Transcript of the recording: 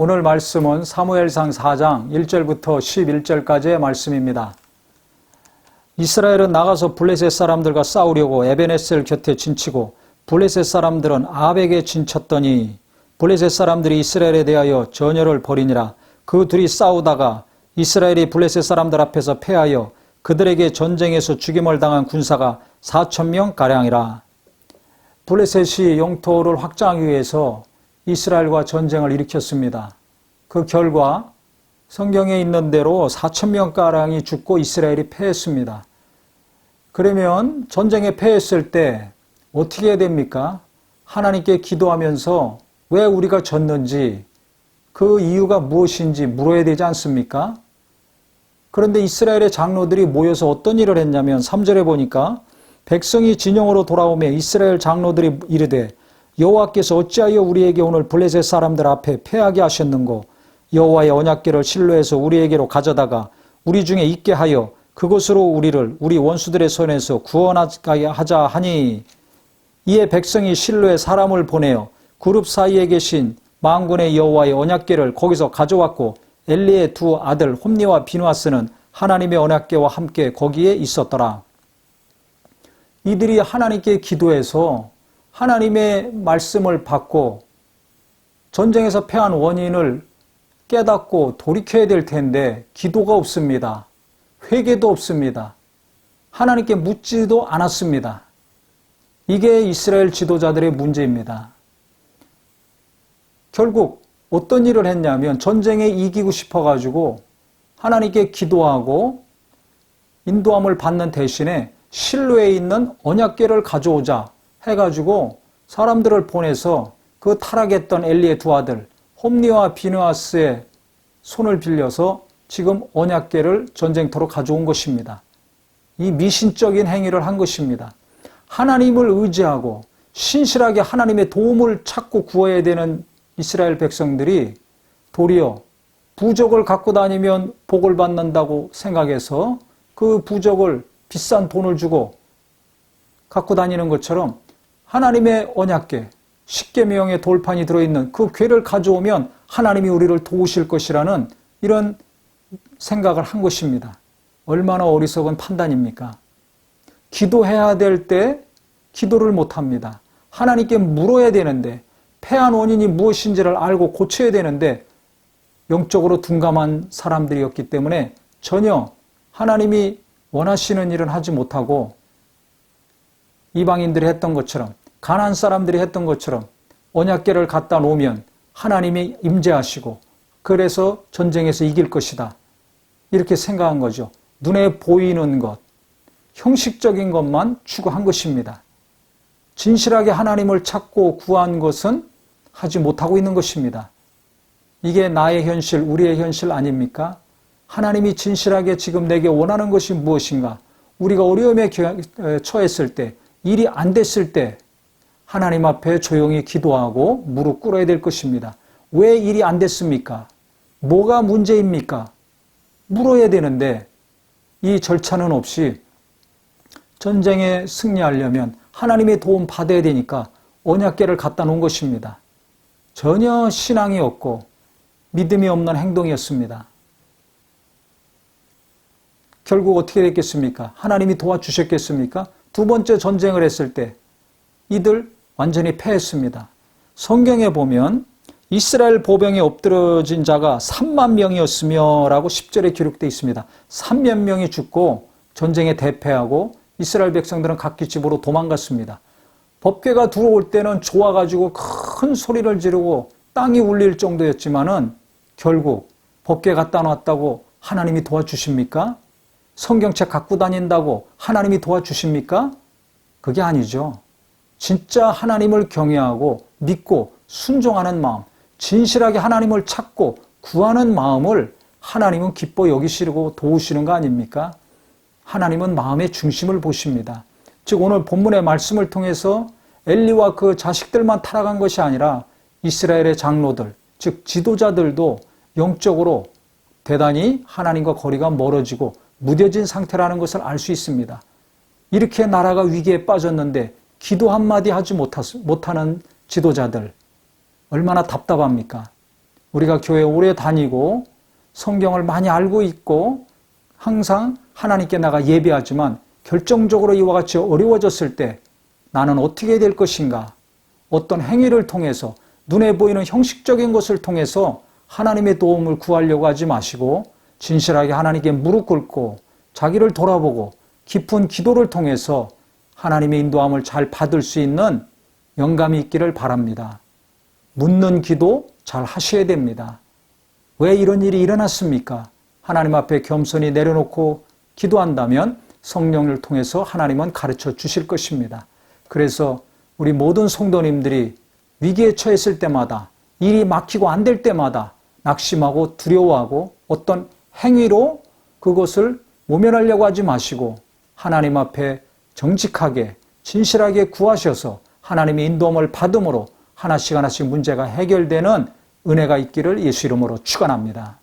오늘 말씀은 사무엘상 4장 1절부터 11절까지의 말씀입니다. 이스라엘은 나가서 블레셋 사람들과 싸우려고 에베네셀 곁에 진치고 블레셋 사람들은 아벡에 진쳤더니 블레셋 사람들이 이스라엘에 대하여 전열을 벌이니라 그 둘이 싸우다가 이스라엘이 블레셋 사람들 앞에서 패하여 그들에게 전쟁에서 죽임을 당한 군사가 4천 명 가량이라 블레셋이 영토를 확장하기 위해서 이스라엘과 전쟁을 일으켰습니다. 그 결과 성경에 있는 대로 4천 명가량이 죽고 이스라엘이 패했습니다. 그러면 전쟁에 패했을 때 어떻게 해야 됩니까? 하나님께 기도하면서 왜 우리가 졌는지 그 이유가 무엇인지 물어야 되지 않습니까? 그런데 이스라엘의 장로들이 모여서 어떤 일을 했냐면 3절에 보니까 백성이 진영으로 돌아오며 이스라엘 장로들이 이르되 여호와께서 어찌하여 우리에게 오늘 블레셋 사람들 앞에 패하게 하셨는고 여호와의 언약궤를 실로에서 우리에게로 가져다가 우리 중에 있게 하여 그것으로 우리를 우리 원수들의 손에서 구원하게 하자 하니 이에 백성이 실로에 사람을 보내어 그룹 사이에 계신 망군의 여호와의 언약궤를 거기서 가져왔고 엘리의 두 아들 홈니와 비누아스는 하나님의 언약궤와 함께 거기에 있었더라. 이들이 하나님께 기도해서 하나님의 말씀을 받고 전쟁에서 패한 원인을 깨닫고 돌이켜야 될 텐데 기도가 없습니다. 회개도 없습니다. 하나님께 묻지도 않았습니다. 이게 이스라엘 지도자들의 문제입니다. 결국 어떤 일을 했냐면 전쟁에 이기고 싶어 가지고 하나님께 기도하고 인도함을 받는 대신에 실로에 있는 언약궤를 가져오자 해가지고 사람들을 보내서 그 타락했던 엘리의 두 아들 홈니와 비누아스의 손을 빌려서 지금 언약궤를 전쟁터로 가져온 것입니다. 이 미신적인 행위를 한 것입니다. 하나님을 의지하고 신실하게 하나님의 도움을 찾고 구해야 되는 이스라엘 백성들이 도리어 부적을 갖고 다니면 복을 받는다고 생각해서 그 부적을 비싼 돈을 주고 갖고 다니는 것처럼 하나님의 언약궤, 십계명의 돌판이 들어있는 그 궤를 가져오면 하나님이 우리를 도우실 것이라는 이런 생각을 한 것입니다. 얼마나 어리석은 판단입니까? 기도해야 될 때 기도를 못합니다. 하나님께 물어야 되는데 패한 원인이 무엇인지를 알고 고쳐야 되는데 영적으로 둔감한 사람들이었기 때문에 전혀 하나님이 원하시는 일은 하지 못하고 이방인들이 했던 것처럼 가난 사람들이 했던 것처럼 언약계를 갖다 놓으면 하나님이 임재하시고 그래서 전쟁에서 이길 것이다. 이렇게 생각한 거죠. 눈에 보이는 것, 형식적인 것만 추구한 것입니다. 진실하게 하나님을 찾고 구한 것은 하지 못하고 있는 것입니다. 이게 나의 현실, 우리의 현실 아닙니까? 하나님이 진실하게 지금 내게 원하는 것이 무엇인가? 우리가 어려움에 처했을 때, 일이 안 됐을 때, 하나님 앞에 조용히 기도하고 무릎 꿇어야 될 것입니다. 왜 일이 안 됐습니까? 뭐가 문제입니까? 물어야 되는데, 이 절차는 없이 전쟁에 승리하려면 하나님의 도움 받아야 되니까 언약계를 갖다 놓은 것입니다. 전혀 신앙이 없고 믿음이 없는 행동이었습니다. 결국 어떻게 됐겠습니까? 하나님이 도와주셨겠습니까? 두 번째 전쟁을 했을 때 이들 완전히 패했습니다. 성경에 보면 이스라엘 보병에 엎드러진 자가 3만 명이었으며 라고 10절에 기록되어 있습니다. 3만 명이 죽고 전쟁에 대패하고 이스라엘 백성들은 각기 집으로 도망갔습니다. 법궤가 들어올 때는 좋아가지고 큰 소리를 지르고 땅이 울릴 정도였지만은 결국 법궤 갖다 놨다고 하나님이 도와주십니까? 성경책 갖고 다닌다고 하나님이 도와주십니까? 그게 아니죠. 진짜 하나님을 경외하고 믿고 순종하는 마음, 진실하게 하나님을 찾고 구하는 마음을 하나님은 기뻐 여기시고 도우시는 거 아닙니까? 하나님은 마음의 중심을 보십니다. 즉 오늘 본문의 말씀을 통해서 엘리와 그 자식들만 타락한 것이 아니라 이스라엘의 장로들, 즉 지도자들도 영적으로 대단히 하나님과 거리가 멀어지고 무뎌진 상태라는 것을 알 수 있습니다. 이렇게 나라가 위기에 빠졌는데 기도 한마디 하지 못하는 지도자들 얼마나 답답합니까? 우리가 교회 오래 다니고 성경을 많이 알고 있고 항상 하나님께 나가 예배하지만 결정적으로 이와 같이 어려워졌을 때 나는 어떻게 될 것인가? 어떤 행위를 통해서 눈에 보이는 형식적인 것을 통해서 하나님의 도움을 구하려고 하지 마시고 진실하게 하나님께 무릎 꿇고 자기를 돌아보고 깊은 기도를 통해서 하나님의 인도함을 잘 받을 수 있는 영감이 있기를 바랍니다. 묻는 기도 잘 하셔야 됩니다. 왜 이런 일이 일어났습니까? 하나님 앞에 겸손히 내려놓고 기도한다면 성령을 통해서 하나님은 가르쳐 주실 것입니다. 그래서 우리 모든 성도님들이 위기에 처했을 때마다 일이 막히고 안 될 때마다 낙심하고 두려워하고 어떤 행위로 그것을 모면하려고 하지 마시고 하나님 앞에 정직하게 진실하게 구하셔서 하나님의 인도함을 받음으로 하나씩 하나씩 문제가 해결되는 은혜가 있기를 예수 이름으로 축원합니다.